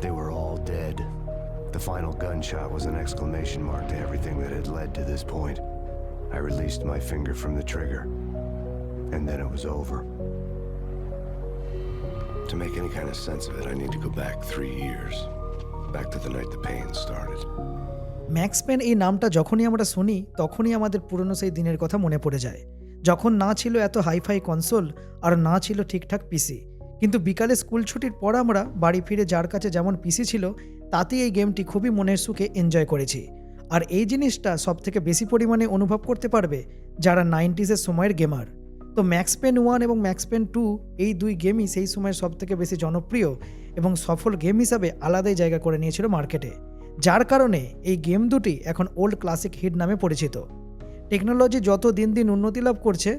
They were all dead. The final gunshot was an exclamation mark to everything that had led to this point. I released my finger from the trigger, and then it was over. To make any kind of sense of it, I need to go back three years. Back to the night the pain started. Max Payne এই নামটা যখনই আমরা শুনি তখনই আমাদের পুরনো সেই দিনের কথা মনে পড়ে যায় যখন না ছিল এত হাইফাই কনসোল আর না ছিল ঠিকঠাক পিসি কিন্তু বিকালে স্কুল ছুটির পর আমরা বাড়ি ফিরে যার কাছে যেমন পিসি ছিল, তাতেই এই গেমটি খুবই মনের সুখে এনজয় করেছি। আর এই জিনিসটা সব থেকে বেশি পরিমাণে অনুভব করতে পারবে যারা নাইনটিসের সময়ের গেমার তো ম্যাক্স পেন ওয়ান এবং ম্যাক্স পেন টু এই দুই গেমই সেই সময়ের সব থেকে বেশি জনপ্রিয় এবং সফল গেম হিসাবে আলাদাই জায়গা করে নিয়েছিল মার্কেটে যার কারণে এই গেম দুটি এখন ওল্ড ক্লাসিক হিট নামে পরিচিত। টেকনোলজি যত দিন দিন উন্নতি লাভ করছে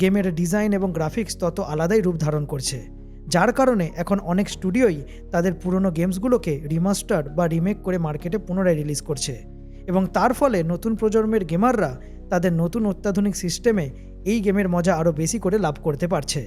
গেমের ডিজাইন এবং গ্রাফিক্স তত আলাদাই রূপ ধারণ করছে। যার কারণে এখন অনেক স্টুডিওই তাদের পুরনো গেমসগুলোকে রিমাস্টার বা রিমেক করে মার্কেটে পুনরায় রিলিজ করছে এবং তার ফলে নতুন প্রজন্মের গেমাররা তাদের নতুন অত্যাধুনিক সিস্টেমে এই গেমের মজা আরও বেশি করে লাভ করতে পারছে।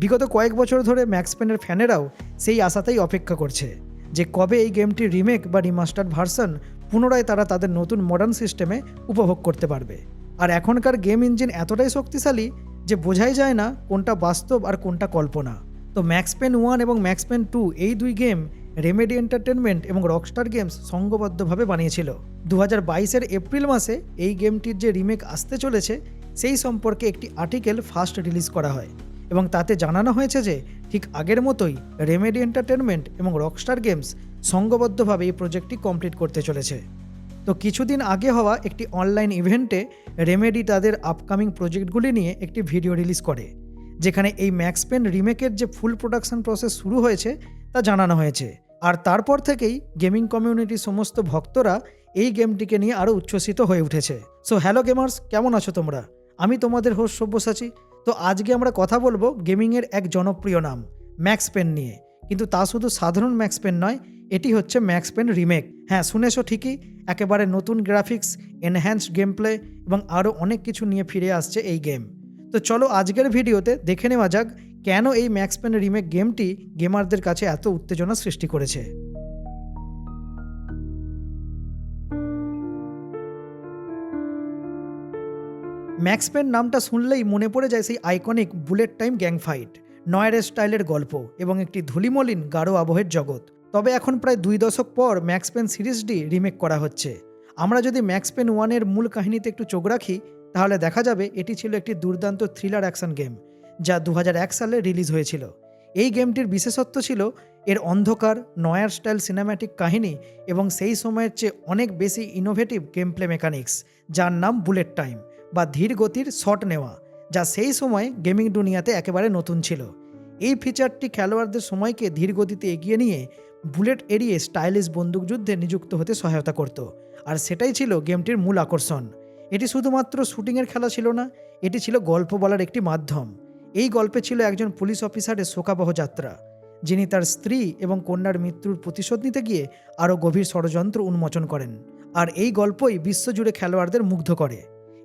বিগত কয়েক বছর ধরে ম্যাক্স পেনের ফ্যানেরাও সেই আশাতেই অপেক্ষা করছে যে কবে এই গেমটির রিমেক বা রিমাস্টার ভার্সন পুনরায় তারা তাদের নতুন মডার্ন সিস্টেমে উপভোগ করতে পারবে। আর এখনকার গেম ইঞ্জিন এতটাই শক্তিশালী যে বোঝাই যায় না কোনটা বাস্তব আর কোনটা কল্পনা। তো ম্যাক্স পেন ওয়ান এবং ম্যাক্স পেন টু এই দুই গেম রেমেডি এন্টারটেনমেন্ট এবং রকস্টার গেমস সঙ্গবদ্ধভাবে বানিয়েছিল। দু হাজার বাইশের এপ্রিল মাসে এই গেমটির যে রিমেক আসতে চলেছে, সেই সম্পর্কে একটি আর্টিকেল ফার্স্ট রিলিজ করা হয় এবং তাতে জানানো হয়েছে যে ঠিক আগের মতোই রেমেডি এন্টারটেনমেন্ট এবং রকস্টার গেমস সঙ্গবদ্ধভাবে এই প্রজেক্টটি কমপ্লিট করতে চলেছে। তো কিছুদিন আগে হওয়া একটি অনলাইন ইভেন্টে রেমেডি তাদের আপকামিং প্রজেক্টগুলি নিয়ে একটি ভিডিও রিলিজ করে। যেখানে এই ম্যাক্স পেন রিমেকের যে ফুল প্রোডাকশন প্রসেস শুরু হয়েছে, তা জানানো হয়েছে। আর তারপর থেকেই গেমিং কমিউনিটির সমস্ত ভক্তরা এই গেমটিকে নিয়ে আরও উচ্ছ্বসিত হয়ে উঠেছে। সো হ্যালো গেমার্স কেমন আছো তোমরা? আমি তোমাদের হোস্ট সব্যসাচী। তো আজকে আমরা কথা বলব গেমিংয়ের এক জনপ্রিয় নাম ম্যাক্স পেন নিয়ে। কিন্তু তা শুধু সাধারণ ম্যাক্স পেন নয়, এটি হচ্ছে ম্যাক্স পেন রিমেক হ্যাঁ শুনেছো ঠিকই, একেবারে নতুন গ্রাফিক্স এনহ্যান্সড গেম প্লে এবং আরও অনেক কিছু নিয়ে ফিরে আসছে এই গেম তো চলো আজকের ভিডিওতে দেখে নেওয়া যাক কেন এই ম্যাক্স পেন রিমেক গেমটি গেমারদের কাছে এত উত্তেজনা সৃষ্টি করেছে। ম্যাক্স পেন নামটা শুনলেই মনে পড়ে যায় সেই iconic bullet time gang fight নয়ারের স্টাইলের গল্প এবং একটি ধুলিমলিন গাঢ় আবহের জগৎ। তবে এখন প্রায় দুই দশক পর ম্যাক্স পেন সিরিজটি রিমেক করা হচ্ছে। আমরা যদি ম্যাক্স পেন ওয়ানের মূল কাহিনীতে একটু চোখ রাখি তাহলে দেখা যাবে এটি ছিল একটি দুর্দান্ত থ্রিলার অ্যাকশন গেম যা দু হাজার এক সালে রিলিজ হয়েছিল। এই গেমটির বিশেষত্ব ছিল এর অন্ধকার, নয়ার স্টাইল সিনেম্যাটিক কাহিনী এবং সেই সময়ের চেয়ে অনেক বেশি ইনোভেটিভ গেম প্লে মেকানিক্স যার নাম বুলেট টাইম বা ধীর গতির শট নেওয়া, যা সেই সময় গেমিং দুনিয়াতে একেবারে নতুন ছিল। এই ফিচারটি খেলোয়াড়দের সময়কে ধীর গতিতে এগিয়ে নিয়ে বুলেট এড়িয়ে স্টাইলিশ বন্দুকযুদ্ধে নিযুক্ত হতে সহায়তা করত, আর সেটাই ছিল গেমটির মূল আকর্ষণ। এটি শুধুমাত্র শুটিংয়ের খেলা ছিল না, এটি ছিল গল্প বলার একটি মাধ্যম। এই গল্পে ছিল একজন পুলিশ অফিসারের শোকাবহ যাত্রা, যিনি তার স্ত্রী এবং কন্যার মৃত্যুর প্রতিশোধ নিতে গিয়ে আরও গভীর ষড়যন্ত্র উন্মোচন করেন। আর এই গল্পই বিশ্বজুড়ে খেলোয়াড়দের মুগ্ধ করে।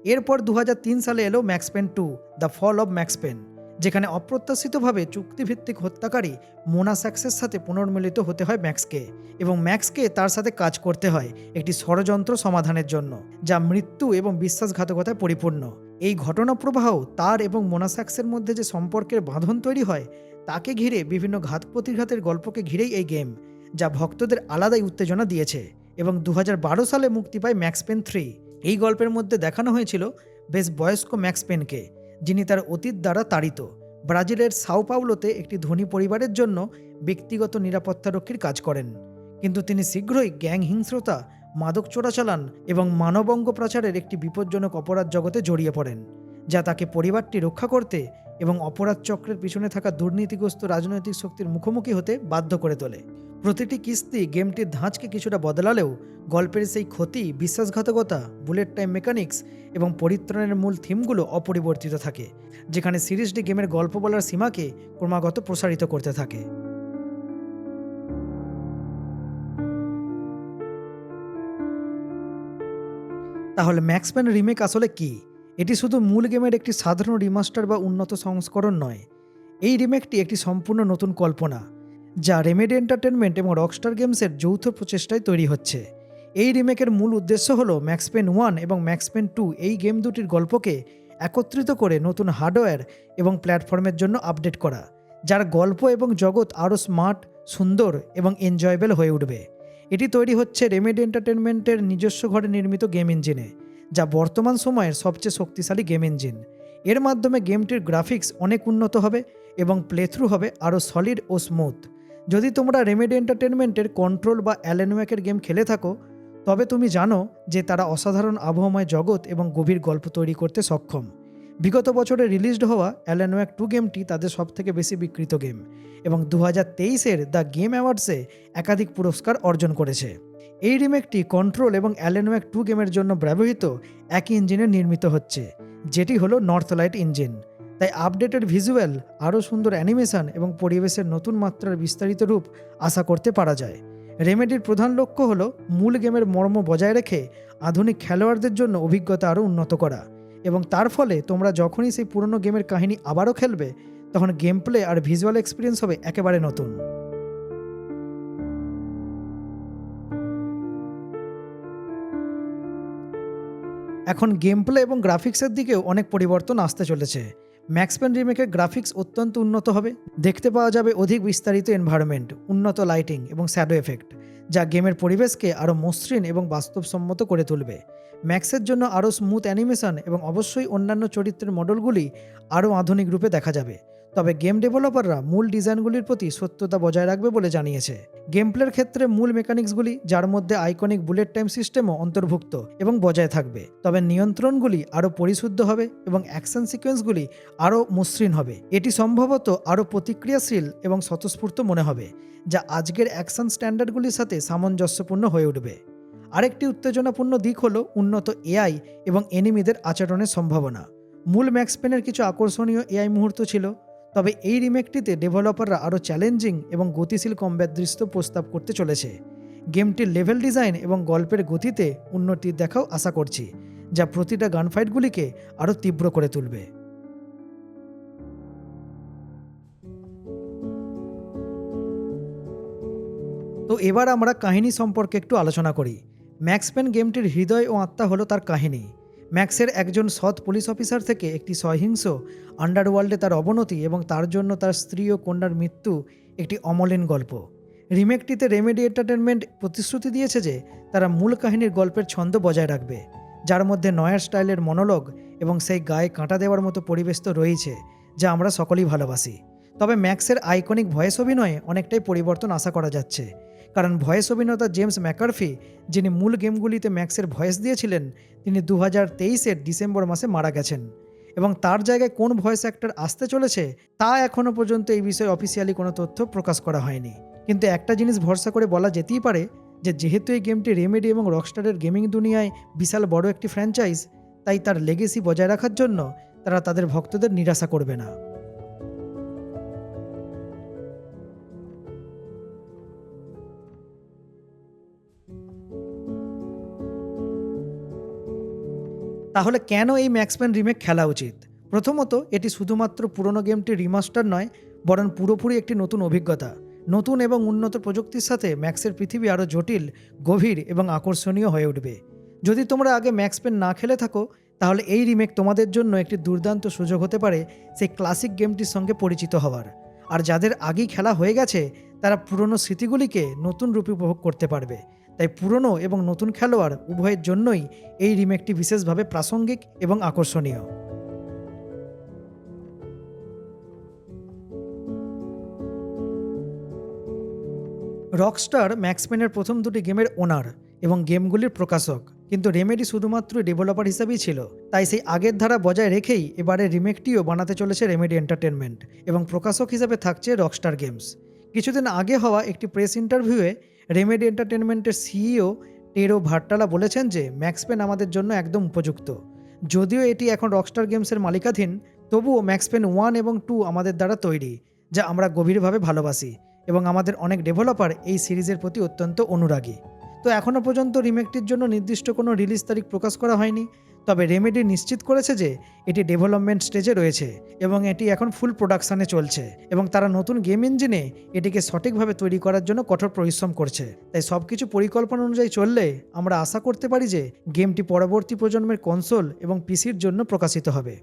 এরপর দু হাজার তিন সালে এলো Max Payne two, the fall of Max Payne. যেখানে অপ্রত্যাশিতভাবে চুক্তিভিত্তিক হত্যাকারী মোনা স্যাক্সের সাথে পুনর্মিলিত হতে হয় ম্যাক্সকে এবং ম্যাক্সকে তার সাথে কাজ করতে হয় একটি ষড়যন্ত্র সমাধানের জন্য, যা মৃত্যু এবং বিশ্বাসঘাতকতায় পরিপূর্ণ। এই ঘটনা প্রবাহ তার এবং মোনাস্যাক্সের মধ্যে যে সম্পর্কের বাঁধন তৈরি হয়, তাকে ঘিরে বিভিন্ন ঘাত প্রতিঘাতের গল্পকে ঘিরেই এই গেম, যা ভক্তদের আলাদাই উত্তেজনা দিয়েছে এবং দু হাজার বারো সালে মুক্তি পায় ম্যাক্স পেন থ্রি। এই গল্পের মধ্যে দেখানো হয়েছিল বেশ বয়স্ক ম্যাক্স পেনকে যিনি তার অতীত দ্বারা তাড়িত। ব্রাজিলের সাও পাউলোতে একটি ধনী পরিবারের জন্য ব্যক্তিগত নিরাপত্তারক্ষীর কাজ করেন। কিন্তু তিনি শীঘ্রই গ্যাং হিংস্রতা, মাদক চোরাচালান এবং মানবঙ্গ প্রচারের একটি বিপজ্জনক অপরাধ জগতে জড়িয়ে পড়েন, যা তাকে পরিবারটি রক্ষা করতে এবং অপরাধ চক্রের পিছনে থাকা দুর্নীতিগ্রস্ত রাজনৈতিক শক্তির মুখোমুখি হতে বাধ্য করে তোলে। প্রতিটি কিস্তি গেমটির ধাঁচকে কিছুটা বদলালেও গল্পের সেই ক্ষতি, বিশ্বাসঘাতকতা বুলেট টাইম মেকানিক্স এবং পরিত্রাণের মূল থিমগুলো অপরিবর্তিত থাকে, যেখানে সিরিজটি গেমের গল্প বলার সীমাকে ক্রমাগত প্রসারিত করতে থাকে। তাহলে ম্যাক্সম্যান রিমেক আসলে কি? এটি শুধু মূল গেমের একটি সাধারণ রিমাস্টার বা উন্নত সংস্করণ নয়। এই রিমেকটি একটি সম্পূর্ণ নতুন কল্পনা। যা রেমেড এন্টারটেনমেন্ট এবং রকস্টার গেমসের যৌথ প্রচেষ্টায় তৈরি হচ্ছে। এই রিমেকের মূল উদ্দেশ্য হলো ম্যাক্সপেন ওয়ান এবং ম্যাক্সপেন টু এই গেম দুটির গল্পকে একত্রিত করে নতুন হার্ডওয়্যার এবং প্ল্যাটফর্মের জন্য আপডেট করা, যার গল্প এবং জগৎ আরও স্মার্ট সুন্দর এবং এনজয়েবল হয়ে উঠবে। এটি তৈরি হচ্ছে রেমেড এন্টারটেনমেন্টের নিজস্ব ঘরে নির্মিত গেম ইঞ্জিনে যা বর্তমান সময়ের সবচেয়ে শক্তিশালী গেম ইঞ্জিন এর মাধ্যমে গেমটির গ্রাফিক্স অনেক উন্নত হবে এবং প্লেথ্রু হবে আরও সলিড ও স্মুথ যদি তোমরা রেমেডি এন্টারটেনমেন্টের কন্ট্রোল বা অ্যালেনওয়াকের গেম খেলে থাকো, তবে তুমি জানো যে তারা অসাধারণ আবহাওয়াময় জগৎ এবং গভীর গল্প তৈরি করতে সক্ষম। বিগত বছরে রিলিজড হওয়া অ্যালেনওয়াক টু গেমটি তাদের সবথেকে বেশি বিক্রিত গেম এবং দু হাজার তেইশের দ্য গেম অ্যাওয়ার্ডসে একাধিক পুরস্কার অর্জন করেছে। এই রিমেকটি কন্ট্রোল এবং অ্যালেনওয়াক টু গেমের জন্য ব্যবহৃত একই ইঞ্জিনে নির্মিত হচ্ছে, যেটি হলো নর্থ লাইট ইঞ্জিন তাই আপডেটেড ভিজুয়াল আরও সুন্দর অ্যানিমেশন এবং পরিবেশের নতুন মাত্রার বিস্তারিত রূপ আশা করতে পারা যায়। রেমেডির প্রধান লক্ষ্য হলো মূল গেমের মর্ম বজায় রেখে আধুনিক খেলোয়াড়দের জন্য অভিজ্ঞতা আরও উন্নত করা এবং তার ফলে তোমরা যখনই সেই পুরনো গেমের কাহিনী আবারও খেলবে, তখন গেম প্লে আর ভিজুয়াল এক্সপিরিয়েন্স হবে একেবারে নতুন। এখন গেম প্লে এবং গ্রাফিক্সের দিকেও অনেক পরিবর্তন আসতে চলেছে। ম্যাক্সপ্যান রিমেকের গ্রাফিক্স অত্যন্ত উন্নত হবে। দেখতে পাওয়া যাবে অধিক বিস্তারিত এনভায়রনমেন্ট উন্নত লাইটিং এবং স্যাডো এফেক্ট যা গেমের পরিবেশকে আরও মসৃণ এবং বাস্তবসম্মত করে তুলবে। ম্যাক্সের জন্য আরও স্মুথ অ্যানিমেশন এবং অবশ্যই অন্যান্য চরিত্রের মডেলগুলি আরও আধুনিক রূপে দেখা যাবে। তবে গেম ডেভেলপাররা মূল ডিজাইনগুলির প্রতি সত্যতা বজায় রাখবে বলে জানিয়েছে। গেম প্লের ক্ষেত্রে মূল মেকানিক্সগুলি, যার মধ্যে আইকনিক বুলেট টাইম সিস্টেমও অন্তর্ভুক্ত এবং বজায় থাকবে। তবে নিয়ন্ত্রণগুলি আরও পরিশুদ্ধ হবে এবং অ্যাকশন সিকোয়েন্সগুলি আরও মসৃণ হবে। এটি সম্ভবত আরও প্রতিক্রিয়াশীল এবং স্বতঃস্ফূর্ত মনে হবে, যা আজকের অ্যাকশন স্ট্যান্ডার্ডগুলির সাথে সামঞ্জস্যপূর্ণ হয়ে উঠবে। আরেকটি উত্তেজনাপূর্ণ দিক হল উন্নত এআই এবং এনিমিদের আচরণের সম্ভাবনা। মূল ম্যাক্সপেনের কিছু আকর্ষণীয় এআই মুহূর্ত ছিল তবে এই রিমেকটিতে ডেভেলপাররা আরও চ্যালেঞ্জিং এবং গতিশীল কম্ব্যাট দৃশ্য প্রস্তাব করতে চলেছে। গেমটির লেভেল ডিজাইন এবং গল্পের গতিতে উন্নতির দেখাও আশা করছি, যা প্রতিটা গানফাইটগুলিকে আরও তীব্র করে তুলবে। তো এবার আমরা কাহিনী সম্পর্কে একটু আলোচনা করি। ম্যাক্স পেন গেমটির হৃদয় ও আত্মা হলো তার কাহিনী। ম্যাক্সের একজন সৎ পুলিশ অফিসার থেকে একটি সহিংস আন্ডারওয়ার্ল্ডে তার অবনতি এবং তার জন্য তার স্ত্রী ও কন্যার মৃত্যু একটি অমলিন গল্প। রিমেকটিতে রেমেডি এন্টারটেনমেন্ট প্রতিশ্রুতি দিয়েছে যে তারা মূল কাহিনীর গল্পের ছন্দ বজায় রাখবে, যার মধ্যে নয়ার স্টাইলের মনোলগ এবং সেই গায়ে কাঁটা দেওয়ার মতো পরিবেশ তো রয়েছে যা আমরা সকলেই ভালোবাসি। তবে ম্যাক্সের আইকনিক ভয়েস অভিনয়ে অনেকটাই পরিবর্তন আশা করা যাচ্ছে। কারণ ভয়েস অভিনেতা জেমস ম্যাকারফি, যিনি মূল গেমগুলিতে ম্যাক্সের ভয়েস দিয়েছিলেন, তিনি দু হাজার তেইশের ডিসেম্বর মাসে মারা গেছেন। এবং তার জায়গায় কোন ভয়েস অ্যাক্টর আসতে চলেছে, তা এখনও পর্যন্ত এই বিষয়ে অফিসিয়ালি কোনো তথ্য প্রকাশ করা হয়নি। কিন্তু একটা জিনিস ভরসা করে বলা যেতেই পারে, যে যেহেতু এই গেমটি রেমেডি এবং রকস্টারের গেমিং দুনিয়ায় বিশাল বড় একটি ফ্র্যাঞ্চাইজ তাই তার লেগেসি বজায় রাখার জন্য তারা তাদের ভক্তদের নিরাশা করবে না। তাহলে কেন এই ম্যাক্সম্যান রিমেক খেলা উচিত? প্রথমত, এটি শুধুমাত্র পুরনো গেমটি রিমাস্টার নয়, বরং পুরোপুরি একটি নতুন অভিজ্ঞতা। নতুন এবং উন্নত প্রযুক্তির সাথে ম্যাক্সের পৃথিবী আরও জটিল, গভীর এবং আকর্ষণীয় হয়ে উঠবে। যদি তোমরা আগে ম্যাক্স পেন না খেলে থাকো, তাহলে এই রিমেক তোমাদের জন্য একটি দুর্দান্ত সুযোগ হতে পারে সেই ক্লাসিক গেমটির সঙ্গে পরিচিত হওয়ার। আর যাদের আগেই খেলা হয়ে গেছে, তারা পুরনো স্মৃতিগুলিকে নতুন রূপে উপভোগ করতে পারবে। তাই পুরনো এবং নতুন খেলোয়াড় উভয়ের জন্যই এই রিমেকটি বিশেষভাবে প্রাসঙ্গিক এবং আকর্ষণীয়। রকস্টার ম্যাক্সম্যানের প্রথম দুটি গেমের ওনার এবং গেমগুলির প্রকাশক, কিন্তু রেমেডি শুধুমাত্র ডেভেলপার হিসাবেই ছিল, তাই সেই আগের ধারা বজায় রেখেই এবারে রিমেকটিও বানাতে চলেছে রেমেডি এন্টারটেনমেন্ট এবং প্রকাশক হিসাবে থাকছে রকস্টার গেমস। কিছুদিন আগে হওয়া একটি প্রেস ইন্টারভিউয়ে রেমেডি এন্টারটেনমেন্টের সিইও টেরো ভাট্টালা বলেছেন যে ম্যাক্সপেন আমাদের জন্য একদম উপযুক্ত। যদিও এটি এখন রকস্টার গেমসের মালিকাধীন, তবুও ম্যাক্সপেন ওয়ান এবং টু আমাদের দ্বারা তৈরি, যা আমরা গভীরভাবে ভালোবাসি এবং আমাদের অনেক ডেভেলপার এই সিরিজের প্রতি অত্যন্ত অনুরাগী। তো এখনও পর্যন্ত রিমেকটির জন্য নির্দিষ্ট কোনো রিলিজ তারিখ প্রকাশ করা হয়নি। তবে রেমেডি নিশ্চিত করেছে যে এটি ডেভেলপমেন্ট স্টেজে রয়েছে এবং এটি এখন ফুল প্রোডাকশানে চলছে এবং তারা নতুন গেম ইঞ্জিনে এটিকে সঠিকভাবে তৈরি করার জন্য কঠোর পরিশ্রম করছে। তাই সব কিছু পরিকল্পনা অনুযায়ী চললে আমরা আশা করতে পারি যে গেমটি পরবর্তী প্রজন্মের কনসোল এবং পিসির জন্য প্রকাশিত হবে।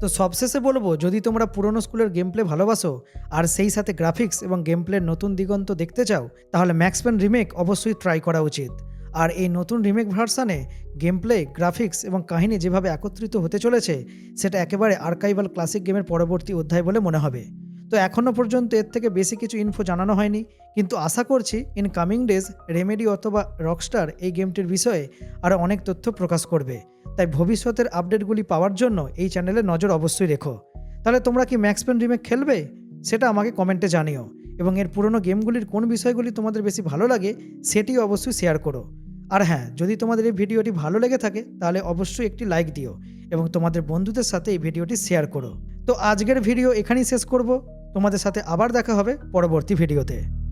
তো সবশেষে বলব, যদি তোমরা পুরনো স্কুলের গেম প্লে ভালোবাসো, আর সেই সাথে গ্রাফিক্স এবং গেম প্লের নতুন দিগন্ত দেখতে চাও, তাহলে ম্যাক্সপ্যান রিমেক অবশ্যই ট্রাই করা উচিত। আর এই নতুন রিমেক ভার্সানে গেম প্লে গ্রাফিক্স এবং কাহিনী যেভাবে একত্রিত হতে চলেছে, সেটা একেবারে আর্কাইভাল ক্লাসিক গেমের পরবর্তী অধ্যায় বলে মনে হবে। তো এখনও পর্যন্ত এর থেকে বেশি কিছু ইনফো জানানো হয়নি। কিন্তু আশা করছি ইন কামিং ডেজ রেমেডি অথবা রকস্টার এই গেমটির বিষয়ে আরও অনেক তথ্য প্রকাশ করবে। তাই ভবিষ্যতের আপডেটগুলি পাওয়ার জন্য এই চ্যানেলে নজর অবশ্যই রেখো। তাহলে তোমরা কি ম্যাক্সপেন রিমেক খেলবে? সেটা আমাকে কমেন্টে জানিও। এবং এর পুরনো গেমগুলির কোন বিষয়গুলি তোমাদের বেশি ভালো লাগে, সেটিও অবশ্যই শেয়ার করো। আর হ্যাঁ যদি তোমাদের এই ভিডিওটি ভালো লেগে থাকে, তাহলে অবশ্যই একটি লাইক দিও এবং তোমাদের বন্ধুদের সাথে এই ভিডিওটি শেয়ার করো। তো আজকের ভিডিও এখানেই শেষ করব। তোমাদের সাথে আবার দেখা হবে পরবর্তী ভিডিওতে।